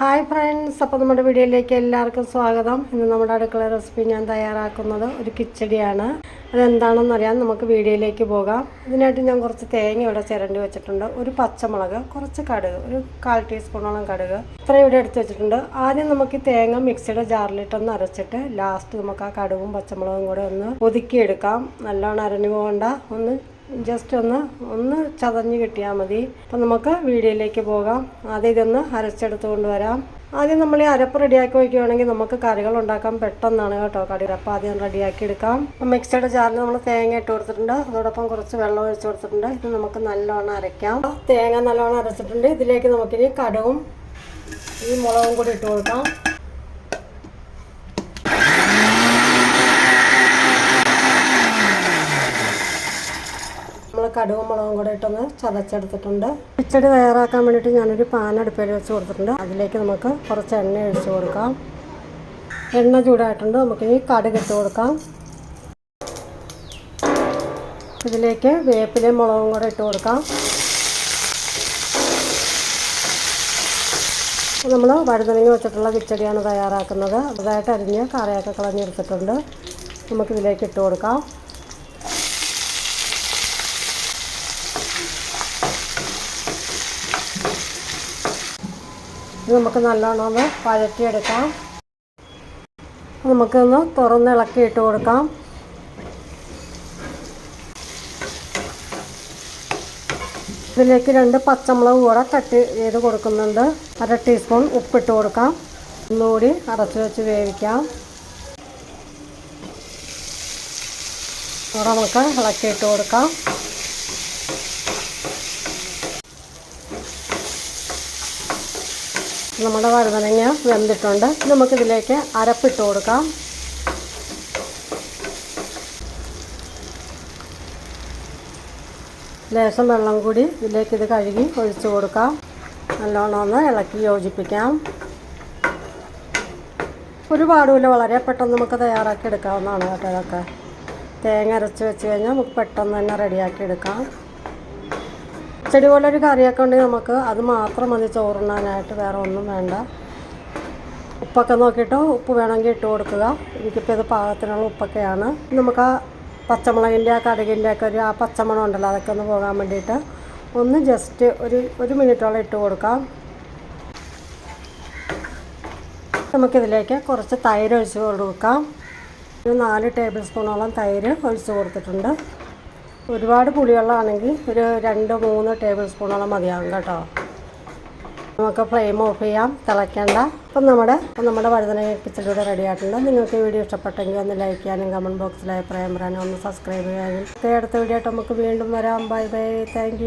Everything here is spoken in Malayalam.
ഹായ് ഫ്രണ്ട്സ് അപ്പോൾ നമ്മുടെ വീഡിയോയിലേക്ക് എല്ലാവർക്കും സ്വാഗതം. ഇന്ന് നമ്മുടെ അടുക്കള റെസിപ്പി ഞാൻ തയ്യാറാക്കുന്നത് ഒരു കിച്ചടിയാണ്. അതെന്താണെന്ന് അറിയാൻ നമുക്ക് വീഡിയോയിലേക്ക് പോകാം. ഇതിനായിട്ട് ഞാൻ കുറച്ച് തേങ്ങ ഇവിടെ ചിരണ്ടി വെച്ചിട്ടുണ്ട്. ഒരു പച്ചമുളക് കുറച്ച് കടുക് ഒരു കാൽ ടീസ്പൂണോളം കടുക് ഇത്രയും ഇവിടെ എടുത്ത് വെച്ചിട്ടുണ്ട്. ആദ്യം നമുക്ക് തേങ്ങ മിക്സിയുടെ ജാറിലിട്ടൊന്ന് അരച്ചിട്ട് ലാസ്റ്റ് നമുക്ക് ആ കടുകും പച്ചമുളകും കൂടെ ഒന്ന് ഒതുക്കിയെടുക്കാം. നല്ലോണം അരഞ്ഞു പോകണ്ട. ഒന്ന് ജസ്റ്റ് ഒന്ന് ഒന്ന് ചതഞ്ഞ് കിട്ടിയാൽ മതി. അപ്പം നമുക്ക് വീഡിയോയിലേക്ക് പോകാം. ആദ്യം ഇതൊന്ന് അരച്ചെടുത്ത് കൊണ്ടുവരാം ആദ്യം നമ്മൾ ഈ അരപ്പ് റെഡിയാക്കി വയ്ക്കുകയാണെങ്കിൽ നമുക്ക് കറികൾ ഉണ്ടാക്കാൻ പെട്ടെന്നാണ് കേട്ടോ കടി അപ്പം ആദ്യം റെഡിയാക്കി എടുക്കാം. അപ്പം മിക്സഡ് ജാറിൽ നമ്മൾ തേങ്ങ ഇട്ട് കൊടുത്തിട്ടുണ്ട്. അതോടൊപ്പം കുറച്ച് വെള്ളം ഒഴിച്ച് കൊടുത്തിട്ടുണ്ട്. ഇത് നമുക്ക് നല്ലോണം അരയ്ക്കാം. തേങ്ങ നല്ലോണം അരച്ചിട്ടുണ്ട്. ഇതിലേക്ക് നമുക്കിനി കടവും ഈ മുളകും കൂടി ഇട്ട് കൊടുക്കാം. നമ്മൾ കടുവും മുളകും കൂടെ ഇട്ടൊന്ന് ചതച്ചെടുത്തിട്ടുണ്ട്. കിച്ചടി തയ്യാറാക്കാൻ വേണ്ടിയിട്ട് ഞാനൊരു പാൻ അടുപ്പിൽ വെച്ച് കൊടുത്തിട്ടുണ്ട്. അതിലേക്ക് നമുക്ക് കുറച്ച് എണ്ണ ഒഴിച്ച് കൊടുക്കാം. എണ്ണ ചൂടായിട്ടുണ്ട്. നമുക്ക് നമുക്കിനി കടുക് ഇട്ട് കൊടുക്കാം. ഇതിലേക്ക് വേപ്പിലയും മുളകും കൂടെ ഇട്ട് കൊടുക്കാം. നമ്മൾ വഴുതനങ്ങ വെച്ചിട്ടുള്ള കിച്ചടിയാണ് തയ്യാറാക്കുന്നത്. അതായിട്ട് അരിഞ്ഞ് കറിയൊക്കെ കളഞ്ഞെടുത്തിട്ടുണ്ട്. നമുക്കിതിലേക്ക് ഇട്ട് കൊടുക്കാം. നമുക്ക് നല്ലോണം ഒന്ന് വഴറ്റിയെടുക്കാം നമുക്കൊന്ന് തുറന്ന് ഇളക്കി ഇട്ട് കൊടുക്കാം. ഇതിലേക്ക് രണ്ട് പച്ചമുളക് കൂടെ കട്ട് ചെയ്ത് കൊടുക്കുന്നുണ്ട്. അര ടീസ്പൂൺ ഉപ്പിട്ട് കൊടുക്കാം. ഒന്നുകൂടി അടച്ചു വെച്ച് വേവിക്കാം. അവിടെ നമുക്ക് ഇളക്കിയിട്ട് കൊടുക്കാം. നമ്മുടെ വഴുതനങ്ങ വെന്തിട്ടുണ്ട്. നമുക്കിതിലേക്ക് അരപ്പിട്ട് കൊടുക്കാം. ലേശം വെള്ളം കൂടി ഇതിലേക്ക് ഇത് കഴുകി ഒഴിച്ചു കൊടുക്കാം. നല്ലോണം ഒന്ന് ഇളക്കി യോജിപ്പിക്കാം. ഒരുപാടുമില്ല വളരെ പെട്ടെന്ന് നമുക്ക് തയ്യാറാക്കി എടുക്കാവുന്നതാണ് കേട്ടോ ഇതൊക്കെ. തേങ്ങ അരച്ച് വെച്ച് കഴിഞ്ഞാൽ നമുക്ക് പെട്ടെന്ന് തന്നെ റെഡിയാക്കി എടുക്കാം. ചെടി ഒരു കറിയൊക്കെ ഉണ്ടെങ്കിൽ നമുക്ക് അത് മാത്രം മതി ചോറുണ്ണാനായിട്ട് വേറെ ഒന്നും വേണ്ട. ഉപ്പൊക്കെ നോക്കിയിട്ട് ഉപ്പ് വേണമെങ്കിൽ ഇട്ട് കൊടുക്കുക. എനിക്കിപ്പോൾ ഇത് പാകത്തിനുള്ള ഉപ്പൊക്കെയാണ്. നമുക്ക് ആ പച്ചമുളകിന്റെ ആ കടുകിന്റെ ഒക്കെ ഒരു ആ പച്ചമണം ഉണ്ടല്ലോ അതൊക്കെ ഒന്ന് പോകാൻ വേണ്ടിയിട്ട് ഒന്ന് ജസ്റ്റ് ഒരു ഒരു മിനിറ്റോളം ഇട്ട് കൊടുക്കാം. നമുക്കിതിലേക്ക് കുറച്ച് തൈര് ഒഴിച്ച് കൊടുക്കാം. ഒരു നാല് ടേബിൾ സ്പൂണോളം തൈര് ഒഴിച്ച് കൊടുത്തിട്ടുണ്ട്. ഒരുപാട് പുളിവെള്ളമാണെങ്കിൽ ഒരു രണ്ട് മൂന്ന് ടേബിൾ സ്പൂണോളം മതിയാകും കേട്ടോ. നമുക്ക് ഫ്ലെയിം ഓഫ് ചെയ്യാം തിളയ്ക്കേണ്ട. അപ്പം നമ്മുടെ നമ്മുടെ വഴുതന കിച്ചടിയുടെ റെഡി ആയിട്ടുണ്ട്. നിങ്ങൾക്ക് ഈ വീഡിയോ ഇഷ്ടപ്പെട്ടെങ്കിൽ ഒന്ന് ലൈക്ക് ചെയ്യാനും കമന്റ് ബോക്സിൽ അഭിപ്രായം പറയാനും ഒന്ന് സബ്സ്ക്രൈബ് ചെയ്യാനും. അടുത്ത വീഡിയോ ആയിട്ട് നമുക്ക് വീണ്ടും വരാം. Bye bye thank